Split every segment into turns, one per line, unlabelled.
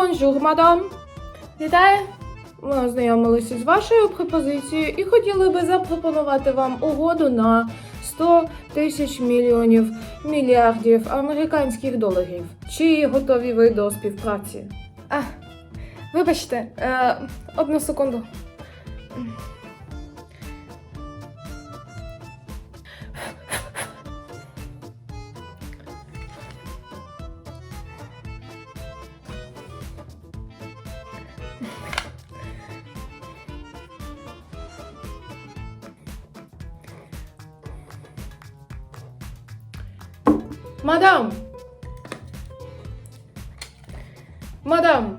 Бонжур, мадам. Вітаю. Ми ознайомилися з вашою пропозицією і хотіли би запропонувати вам угоду на 100 тисяч мільйонів мільярдів американських доларів. Чи готові ви до співпраці? А, вибачте, е, одну секунду. Мадам!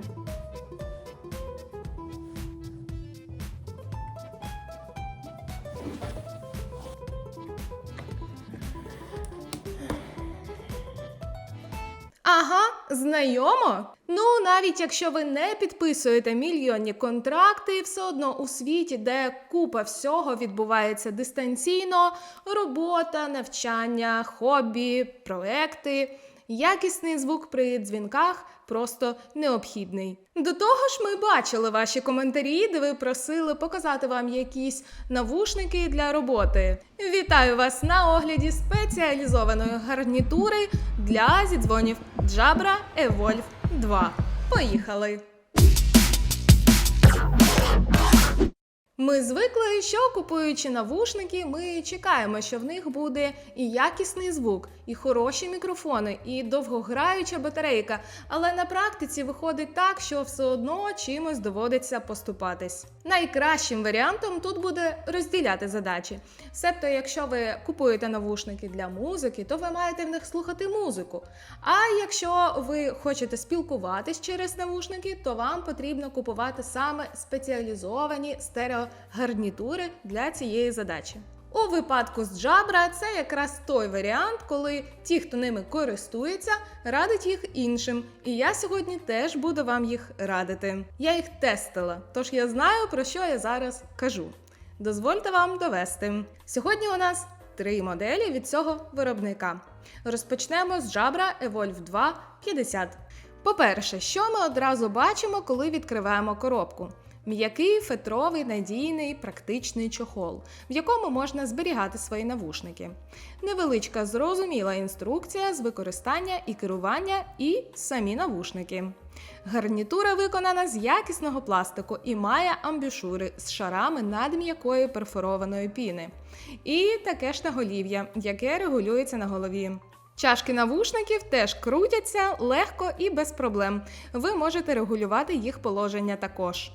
Ага, знайомо. Ну, навіть якщо ви не підписуєте мільйонні контракти, все одно у світі, де купа всього відбувається дистанційно, робота, навчання, хобі, проекти. Якісний звук при дзвінках просто необхідний. До того ж, ми бачили ваші коментарі, де ви просили показати вам якісь навушники для роботи. Вітаю вас на огляді спеціалізованої гарнітури для зідзвонів Jabra Evolve 2. Поїхали! Ми звикли, що купуючи навушники, ми чекаємо, що в них буде і якісний звук, і хороші мікрофони, і довгограюча батарейка. Але на практиці виходить так, що все одно чимось доводиться поступатись. Найкращим варіантом тут буде розділяти задачі. Себто, якщо ви купуєте навушники для музики, то ви маєте в них слухати музику. А якщо ви хочете спілкуватись через навушники, то вам потрібно купувати саме спеціалізовані стереогарнітури для цієї задачі. У випадку з Jabra це якраз той варіант, коли ті, хто ними користується, радить їх іншим. І я сьогодні теж буду вам їх радити. Я їх тестила, тож я знаю про що я зараз кажу. Дозвольте вам довести. Сьогодні у нас три моделі від цього виробника. Розпочнемо з Jabra Evolve 2 50. По-перше, що ми одразу бачимо, коли відкриваємо коробку? М'який, фетровий, надійний, практичний чохол, в якому можна зберігати свої навушники. Невеличка зрозуміла інструкція з використання і керування, і самі навушники. Гарнітура виконана з якісного пластику і має амбушури з шарами надм'якої перфорованої піни. І таке ж наголів'я, яке регулюється на голові. Чашки навушників теж крутяться легко і без проблем. Ви можете регулювати їх положення також.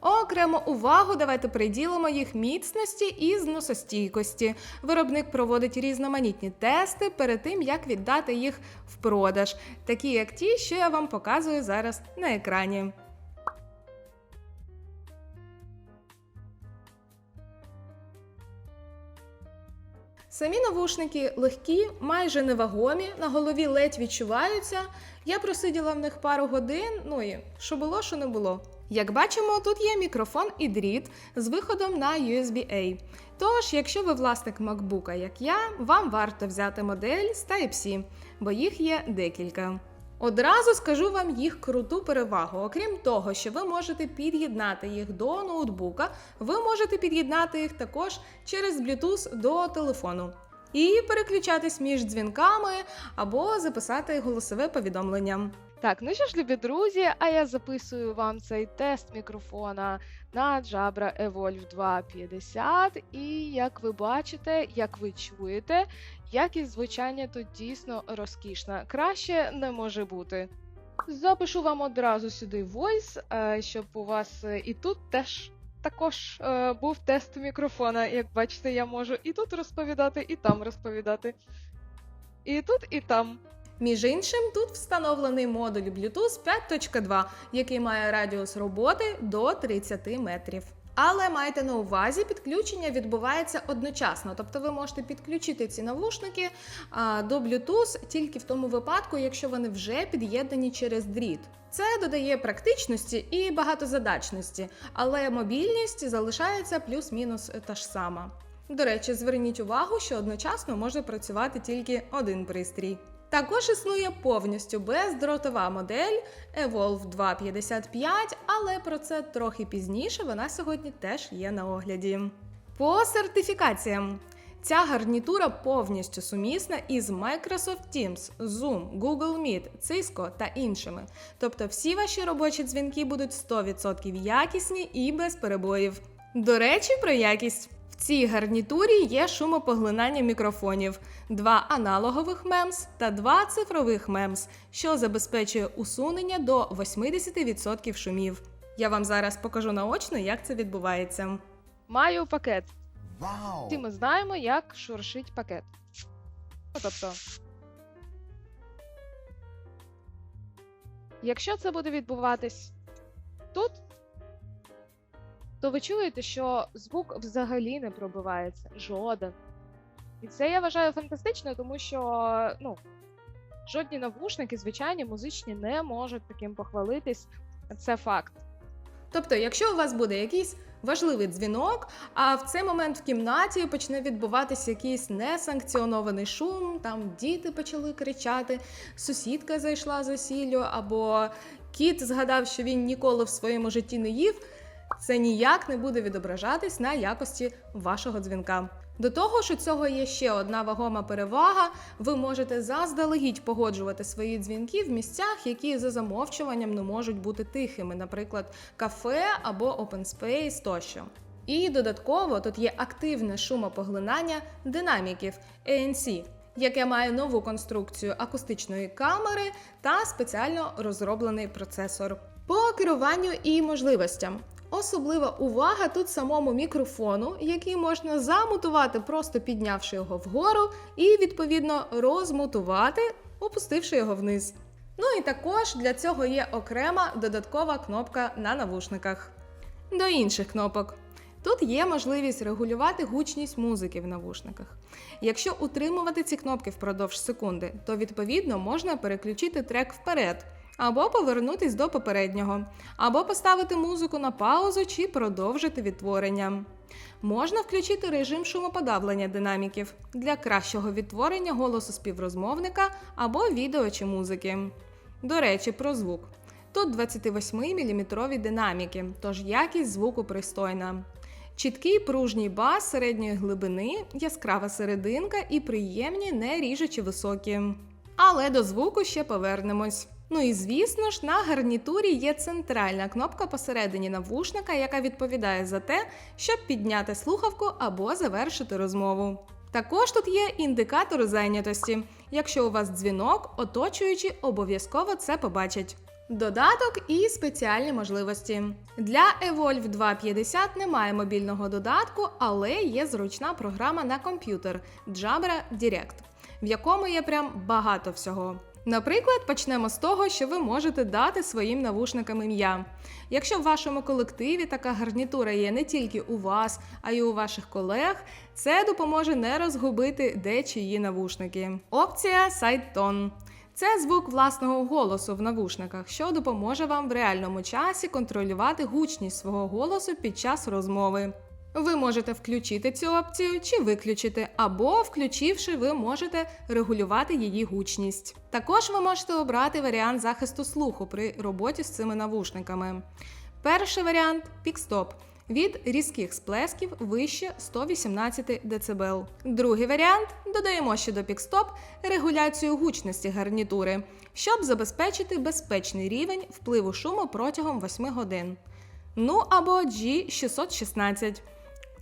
Окремо увагу давайте приділимо їх міцності і зносостійкості. Виробник проводить різноманітні тести перед тим, як віддати їх в продаж, такі як ті, що я вам показую зараз на екрані. Самі навушники легкі, майже невагомі, на голові ледь відчуваються. Я просиділа в них пару годин, ну і що було, що не було. Як бачимо, тут є мікрофон і дріт з виходом на USB-A. Тож, якщо ви власник MacBook, як я, вам варто взяти модель з Type-C, бо їх є декілька. Одразу скажу вам їх круту перевагу. Окрім того, що ви можете під'єднати їх до ноутбука, ви можете під'єднати їх також через Bluetooth до телефону. І переключатись між дзвінками або записати голосове повідомлення.
Так, ну що ж, любі друзі, а я записую вам цей тест мікрофона на Jabra Evolve 250. І як ви бачите, як ви чуєте, якість звучання тут дійсно розкішна. Краще не може бути. Запишу вам одразу сюди voice, е, щоб у вас е, і тут теж також е, був тест мікрофона. Як бачите, я можу і тут розповідати, і там розповідати. І тут, і там.
Між іншим, тут встановлений модуль Bluetooth 5.2, який має радіус роботи до 30 метрів. Але майте на увазі, підключення відбувається одночасно, тобто ви можете підключити ці навушники до Bluetooth тільки в тому випадку, якщо вони вже під'єднані через дріт. Це додає практичності і багатозадачності, але мобільність залишається плюс-мінус та ж сама. До речі, зверніть увагу, що одночасно може працювати тільки один пристрій. Також існує повністю бездротова модель Evolve 255, але про це трохи пізніше. Вона сьогодні теж є на огляді. По сертифікаціям. Ця гарнітура повністю сумісна із Microsoft Teams, Zoom, Google Meet, Cisco та іншими. Тобто всі ваші робочі дзвінки будуть 100% якісні і без перебоїв. До речі, про якість. Цій гарнітурі є шумопоглинання мікрофонів, два аналогових MEMS та два цифрових MEMS, що забезпечує усунення до 80% шумів. Я вам зараз покажу наочно, як це відбувається.
Маю пакет.
Wow.
Всі ми знаємо, як шуршить пакет. Ну, тобто. Якщо це буде відбуватись тут, то ви чуєте, що звук взагалі не пробивається. Жоден. І це я вважаю фантастично, тому що ну, жодні навушники, звичайні, музичні, не можуть таким похвалитись. Це факт.
Тобто, якщо у вас буде якийсь важливий дзвінок, а в цей момент в кімнаті почне відбуватися якийсь несанкціонований шум, там діти почали кричати, сусідка зайшла за сіллю, або кіт згадав, що він ніколи в своєму житті не їв, це ніяк не буде відображатись на якості вашого дзвінка. До того ж, у цього є ще одна вагома перевага. Ви можете заздалегідь погоджувати свої дзвінки в місцях, які за замовчуванням не можуть бути тихими, наприклад, кафе або open space тощо. І додатково тут є активне шумопоглинання динаміків ANC, яке має нову конструкцію акустичної камери та спеціально розроблений процесор. По керуванню і можливостям. Особлива увага тут самому мікрофону, який можна замутувати, просто піднявши його вгору, і відповідно розмутувати, опустивши його вниз. Ну і також для цього є окрема додаткова кнопка на навушниках. До інших кнопок. Тут є можливість регулювати гучність музики в навушниках. Якщо утримувати ці кнопки впродовж секунди, то відповідно можна переключити трек вперед, або повернутись до попереднього, або поставити музику на паузу чи продовжити відтворення. Можна включити режим шумоподавлення динаміків для кращого відтворення голосу співрозмовника або відео чи музики. До речі, про звук. Тут 28-мм динаміки, тож якість звуку пристойна. Чіткий пружній бас середньої глибини, яскрава серединка і приємні, не ріжучі високі. Але до звуку ще повернемось. Ну і звісно ж, на гарнітурі є центральна кнопка посередині навушника, яка відповідає за те, щоб підняти слухавку або завершити розмову. Також тут є індикатор зайнятості. Якщо у вас дзвінок, оточуючі обов'язково це побачать. Додаток і спеціальні можливості. Для Evolve 250 немає мобільного додатку, але є зручна програма на комп'ютер Jabra Direct, в якому є прям багато всього. Наприклад, почнемо з того, що ви можете дати своїм навушникам ім'я. Якщо в вашому колективі така гарнітура є не тільки у вас, а й у ваших колег, це допоможе не розгубити де чиї навушники. Опція Tone. Це звук власного голосу в навушниках, що допоможе вам в реальному часі контролювати гучність свого голосу під час розмови. Ви можете включити цю опцію чи виключити, або, включивши, ви можете регулювати її гучність. Також ви можете обрати варіант захисту слуху при роботі з цими навушниками. Перший варіант пікстоп. Від різких сплесків вище 118 дБ. Другий варіант додаємо ще до пікстоп регуляцію гучності гарнітури, щоб забезпечити безпечний рівень впливу шуму протягом 8 годин. Ну або G616.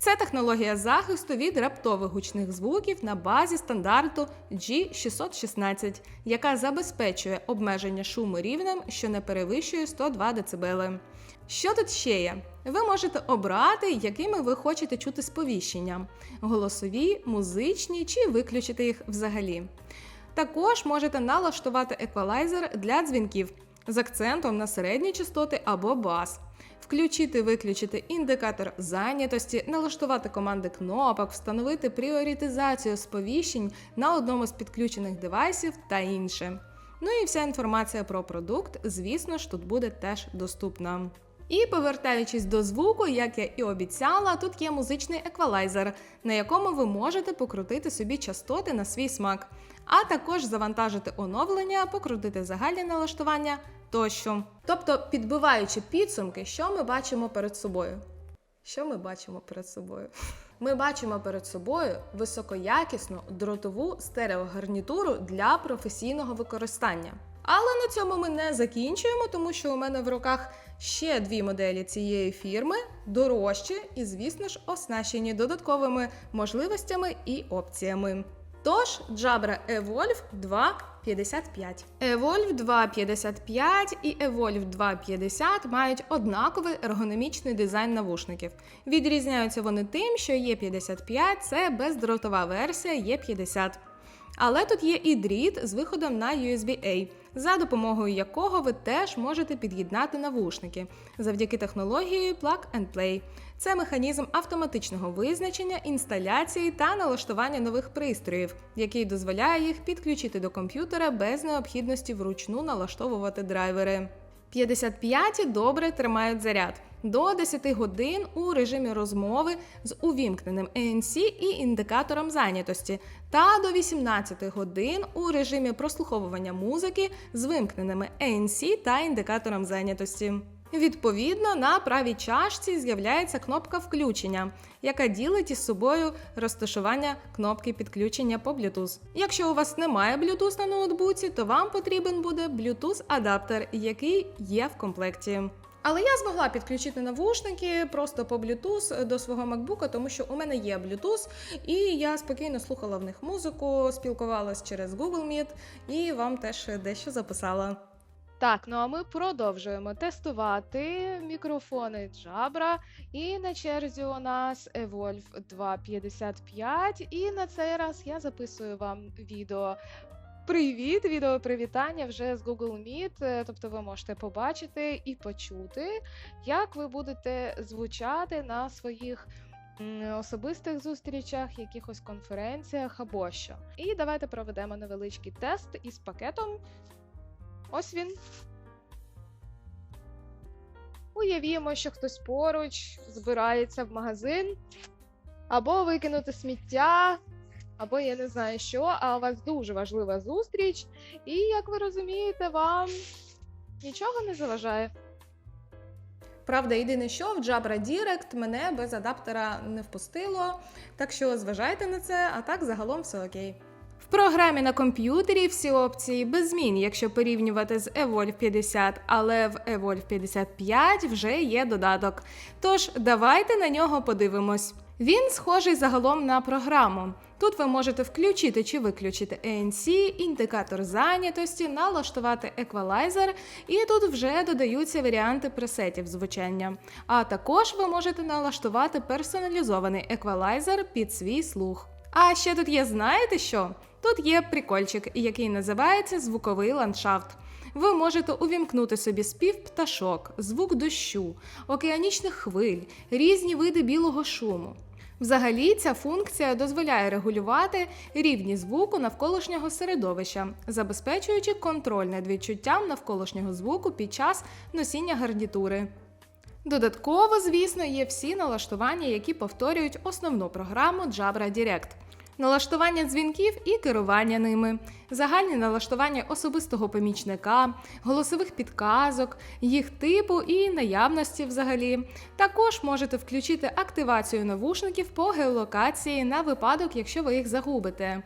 Це технологія захисту від раптових гучних звуків на базі стандарту G616, яка забезпечує обмеження шуму рівнем, що не перевищує 102 дБ. Що тут ще є? Ви можете обрати, якими ви хочете чути сповіщення: голосові, музичні чи виключити їх взагалі. Також можете налаштувати еквалайзер для дзвінків з акцентом на середні частоти або бас. Включити, виключити індикатор зайнятості, налаштувати команди кнопок, встановити пріоритизацію сповіщень на одному з підключених девайсів та інше. Ну і вся інформація про продукт, звісно ж, тут буде теж доступна. І повертаючись до звуку, як я і обіцяла, тут є музичний еквалайзер, на якому ви можете покрутити собі частоти на свій смак. а також завантажити оновлення, покрутити загальні налаштування тощо. Тобто, підбиваючи підсумки, що ми бачимо перед собою. Що ми бачимо перед собою? Ми бачимо перед собою високоякісну дротову стереогарнітуру для професійного використання. Але на цьому ми не закінчуємо, тому що у мене в руках ще дві моделі цієї фірми, дорожчі і, звісно ж, оснащені додатковими можливостями і опціями. Тож, Jabra Evolve 2.55. Evolve 2.55 і Evolve 2.50 мають однаковий ергономічний дизайн навушників. Відрізняються вони тим, що E55 це бездротова версія E50. Але тут є і дріт з виходом на USB-A, за допомогою якого ви теж можете під'єднати навушники завдяки технології Plug and Play. Це механізм автоматичного визначення, інсталяції та налаштування нових пристроїв, який дозволяє їх підключити до комп'ютера без необхідності вручну налаштовувати драйвери. 55 добре тримають заряд до 10 годин у режимі розмови з увімкненим ANC і індикатором зайнятості, та до 18 годин у режимі прослуховування музики з вимкненими ANC та індикатором зайнятості. Відповідно, на правій чашці з'являється кнопка включення, яка ділить із собою розташування кнопки підключення по Bluetooth. Якщо у вас немає Bluetooth на ноутбуці, то вам потрібен буде Bluetooth-адаптер, який є в комплекті. Але я змогла підключити навушники просто по Bluetooth до свого MacBook, тому що у мене є Bluetooth, і я спокійно слухала в них музику, спілкувалась через Google Meet і вам теж дещо записала.
Так, ну а ми продовжуємо тестувати мікрофони Jabra. І на черзі у нас Evolve 2.55. І на цей раз я записую вам відео. Привіт, відео привітання вже з Google Meet. е, Тобто ви можете побачити і почути, як ви будете звучати на своїх особистих зустрічах, якихось конференціях або що. І давайте проведемо невеличкий тест із пакетом. Ось він. Уявімо, що хтось поруч збирається в магазин, або викинути сміття, або я не знаю що, а у вас дуже важлива зустріч, і, як ви розумієте, вам нічого не заважає.
Правда, єдине, що в Jabra Direct мене без адаптера не впустило, так що зважайте на це, а так загалом все окей. В програмі на комп'ютері всі опції без змін, якщо порівнювати з Evolve 50, але в Evolve 55 вже є додаток. Тож давайте на нього подивимось. Він схожий загалом на програму. Тут ви можете включити чи виключити ANC, індикатор зайнятості, налаштувати еквалайзер, і тут вже додаються варіанти пресетів звучання. А також ви можете налаштувати персоналізований еквалайзер під свій слух. А ще тут є, знаєте що? Тут є прикольчик, який називається звуковий ландшафт. Ви можете увімкнути собі спів пташок, звук дощу, океанічних хвиль, різні види білого шуму. Взагалі, ця функція дозволяє регулювати рівні звуку навколишнього середовища, забезпечуючи контроль над відчуттям навколишнього звуку під час носіння гарнітури. Додатково, звісно, є всі налаштування, які повторюють основну програму Jabra Direct. Налаштування дзвінків і керування ними, загальні налаштування особистого помічника, голосових підказок, їх типу і наявності взагалі. Також можете включити активацію навушників по геолокації на випадок, якщо ви їх загубите.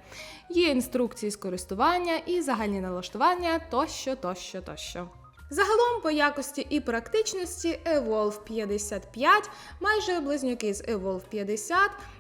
Є інструкції з користування і загальні налаштування тощо, тощо, тощо. Загалом по якості і практичності Evolve 55 майже близнюки з Evolve 50.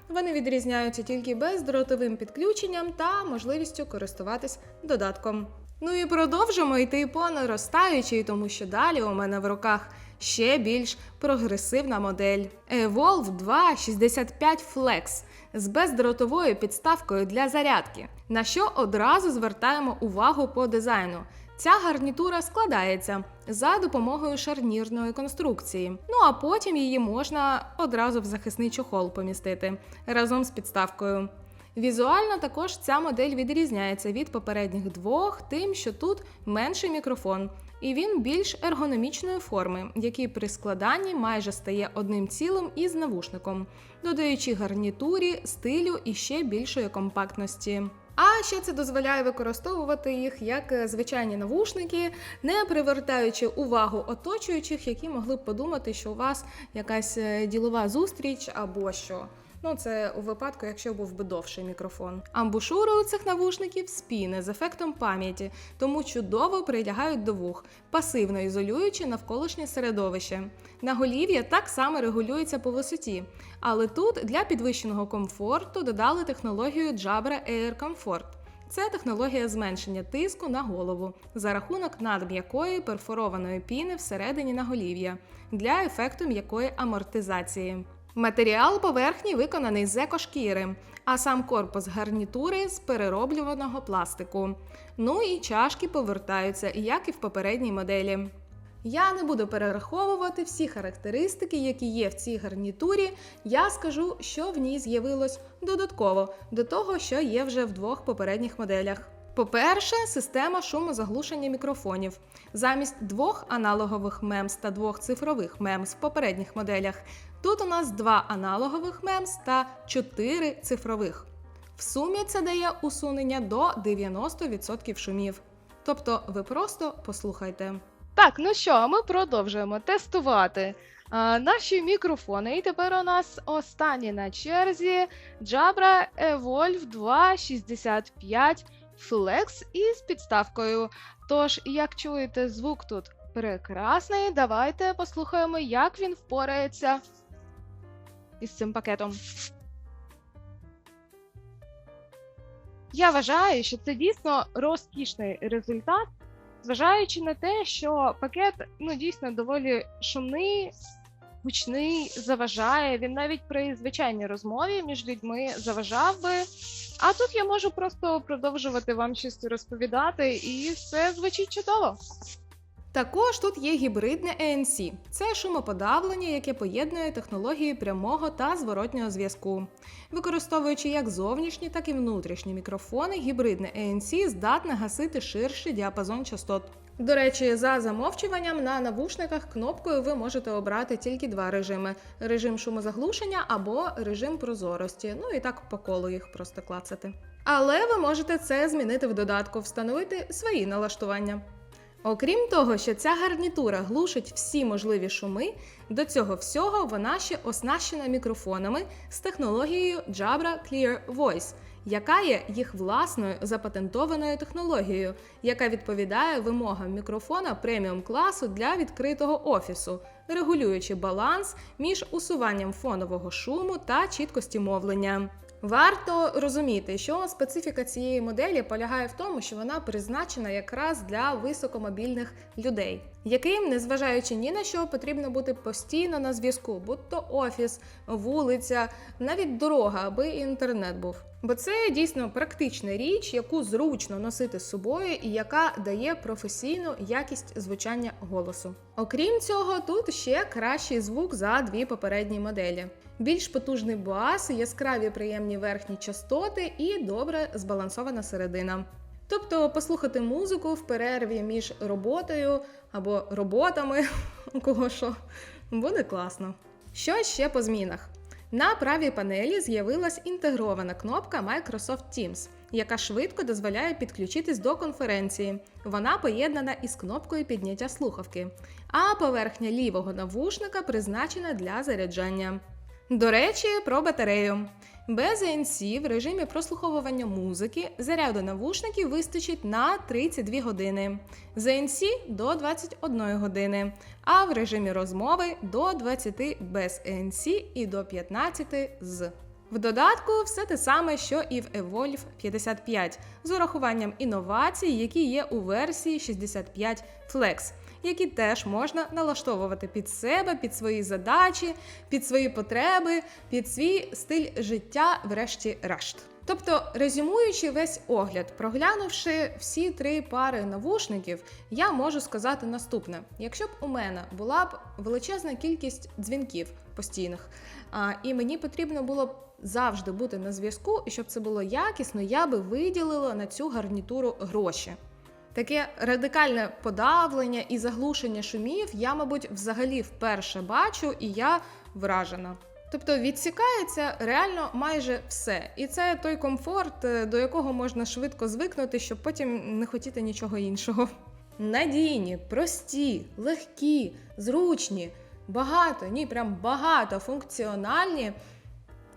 Вони відрізняються тільки бездротовим підключенням та можливістю користуватись додатком. Ну і продовжимо йти по наростаючій, тому що далі у мене в руках ще більш прогресивна модель Evolve 2 65 Flex з бездротовою підставкою для зарядки, на що одразу звертаємо увагу по дизайну. Ця гарнітура складається за допомогою шарнірної конструкції. Ну а потім її можна одразу в захисний чохол помістити разом з підставкою. Візуально також ця модель відрізняється від попередніх двох, тим, що тут менший мікрофон, і він більш ергономічної форми, який при складанні майже стає одним цілим із навушником, додаючи гарнітурі, стилю і ще більшої компактності. А ще це дозволяє використовувати їх як е, звичайні навушники, не привертаючи увагу оточуючих, які могли б подумати, що у вас якась е, ділова зустріч або що. Ну, це у випадку, якщо був би довший мікрофон. Амбушури у цих навушників спіни з ефектом пам'яті, тому чудово прилягають до вух, пасивно ізолюючи навколишнє середовище. Наголів'я так само регулюється по висоті, але тут для підвищеного комфорту додали технологію Jabra Air Comfort. Це технологія зменшення тиску на голову за рахунок надм'якої перфорованої піни всередині наголів'я для ефекту м'якої амортизації. Матеріал поверхні виконаний з екошкіри, а сам корпус гарнітури з перероблюваного пластику. Ну і чашки повертаються, як і в попередній моделі. Я не буду перераховувати всі характеристики, які є в цій гарнітурі. Я скажу, що в ній з'явилось додатково до того, що є вже в двох попередніх моделях. По-перше, система шумозаглушення мікрофонів. Замість двох аналогових мемс та двох цифрових мемс в попередніх моделях. Тут у нас два аналогових мемс та чотири цифрових. В сумі це дає усунення до 90% шумів. Тобто ви просто послухайте.
Так, ну що, а ми продовжуємо тестувати а, наші мікрофони. І тепер у нас останні на черзі Jabra Evolve 265 Flex із підставкою. Тож, як чуєте, звук тут прекрасний. Давайте послухаємо, як він впорається із цим пакетом. Я вважаю, що це дійсно розкішний результат, зважаючи на те, що пакет ну дійсно доволі шумний, гучний, заважає. Він навіть при звичайній розмові між людьми заважав би. А тут я можу просто продовжувати вам щось розповідати, і все звучить чудово.
Також тут є гібридне ANC. Це шумоподавлення, яке поєднує технології прямого та зворотнього зв'язку. Використовуючи як зовнішні, так і внутрішні мікрофони, гібридне ANC здатне гасити ширший діапазон частот. До речі, за замовчуванням на навушниках кнопкою ви можете обрати тільки два режими: режим шумозаглушення або режим прозорості. Ну і так по колу їх просто клацати. Але ви можете це змінити в додатку, встановити свої налаштування. Окрім того, що ця гарнітура глушить всі можливі шуми, до цього всього вона ще оснащена мікрофонами з технологією Jabra Clear Voice, яка є їх власною запатентованою технологією, яка відповідає вимогам мікрофона преміум класу для відкритого офісу, регулюючи баланс між усуванням фонового шуму та чіткості мовлення. Варто розуміти, що специфіка цієї моделі полягає в тому, що вона призначена якраз для високомобільних людей, яким, незважаючи ні на що, потрібно бути постійно на зв'язку, будь то офіс, вулиця, навіть дорога, аби інтернет був. Бо це дійсно практична річ, яку зручно носити з собою і яка дає професійну якість звучання голосу. Окрім цього, тут ще кращий звук за дві попередні моделі. Більш потужний бас, яскраві приємні верхні частоти і добре збалансована середина. Тобто послухати музику в перерві між роботою або роботами, у кого що, буде класно. Що ще по змінах? На правій панелі з'явилась інтегрована кнопка Microsoft Teams, яка швидко дозволяє підключитись до конференції. Вона поєднана із кнопкою підняття слухавки, а поверхня лівого навушника призначена для заряджання. До речі, про батарею. Без ANC в режимі прослуховування музики заряду навушників вистачить на 32 години, з ANC до 21 години, а в режимі розмови до 20 без ANC і до 15 з. В додатку все те саме, що і в Evolve 55, з урахуванням інновацій, які є у версії 65 Flex, які теж можна налаштовувати під себе, під свої задачі, під свої потреби, під свій стиль життя, врешті-решт. Тобто, резюмуючи весь огляд, проглянувши всі три пари навушників, я можу сказати наступне: якщо б у мене була б величезна кількість дзвінків постійних, а, і мені потрібно було б завжди бути на зв'язку, і щоб це було якісно, я би виділила на цю гарнітуру гроші. Таке радикальне подавлення і заглушення шумів я, мабуть, взагалі вперше бачу, і я вражена. Тобто відсікається реально майже все. І це той комфорт, е, до якого можна швидко звикнути, щоб потім не хотіти нічого іншого. Надійні, прості, легкі, зручні, багато, ні, прям багато функціональні,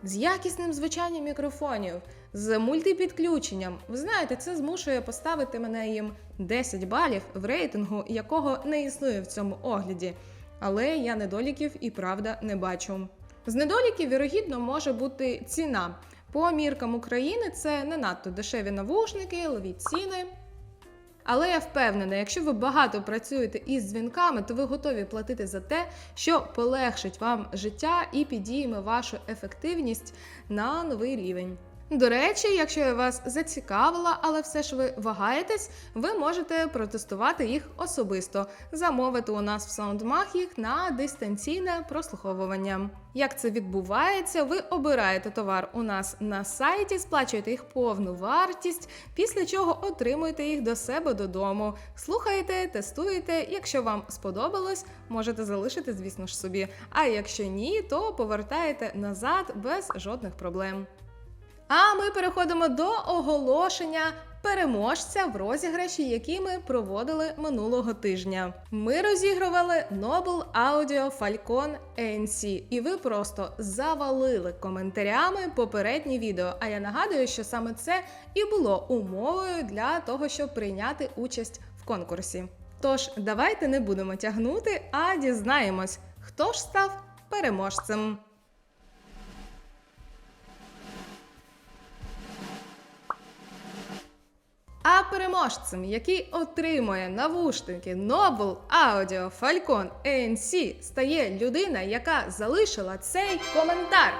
з якісним звучанням мікрофонів, з мультипідключенням. Ви знаєте, це змушує поставити мене їм 10 балів в рейтингу, якого не існує в цьому огляді. Але я недоліків і правда не бачу. З недоліків, вірогідно, може бути ціна. По міркам України це не надто дешеві навушники, ловіть ціни. Але я впевнена, якщо ви багато працюєте із дзвінками, то ви готові платити за те, що полегшить вам життя і підійме вашу ефективність на новий рівень. До речі, якщо я вас зацікавила, але все ж ви вагаєтесь, ви можете протестувати їх особисто, замовити у нас в SoundMag їх на дистанційне прослуховування. Як це відбувається? Ви обираєте товар у нас на сайті, сплачуєте їх повну вартість, після чого отримуєте їх до себе додому. Слухаєте, тестуєте. Якщо вам сподобалось, можете залишити, звісно ж собі. А якщо ні, то повертаєте назад без жодних проблем. А ми переходимо до оголошення переможця в розіграші, який ми проводили минулого тижня. Ми розігрували Noble Audio Falcon ANC, і ви просто завалили коментарями попереднє відео. А я нагадую, що саме це і було умовою для того, щоб прийняти участь в конкурсі. Тож давайте не будемо тягнути, а дізнаємось, хто ж став переможцем. Переможцем, який отримує навушники Noble Audio Falcon ANC, стає людина, яка залишила цей коментар.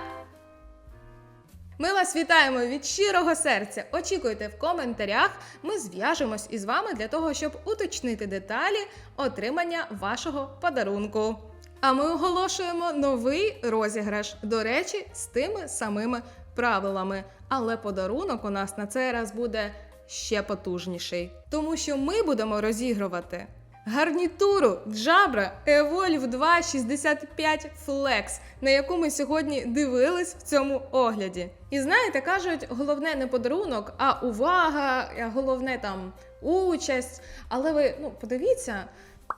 Ми вас вітаємо від щирого серця. Очікуйте в коментарях. Ми зв'яжемось із вами для того, щоб уточнити деталі отримання вашого подарунку. А ми оголошуємо новий розіграш. До речі, з тими самими правилами. Але подарунок у нас на цей раз буде ще потужніший. Тому що ми будемо розігрувати гарнітуру Jabra Evolve 2 65 Flex, на яку ми сьогодні дивились в цьому огляді. І знаєте, кажуть, головне не подарунок, а увага, а головне там участь. Але ви ну, подивіться,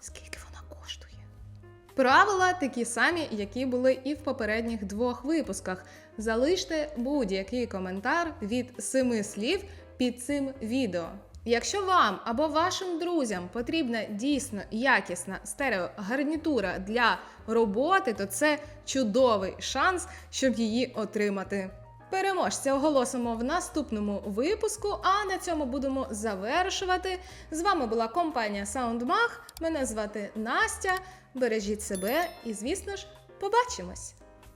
скільки вона коштує. Правила такі самі, які були і в попередніх двох випусках. Залиште будь-який коментар від семи слів під цим відео. Якщо вам або вашим друзям потрібна дійсно якісна стереогарнітура для роботи, то це чудовий шанс, щоб її отримати. Переможця оголосимо в наступному випуску, а на цьому будемо завершувати. З вами була компанія SoundMag. Мене звати Настя. Бережіть себе і, звісно ж, побачимось!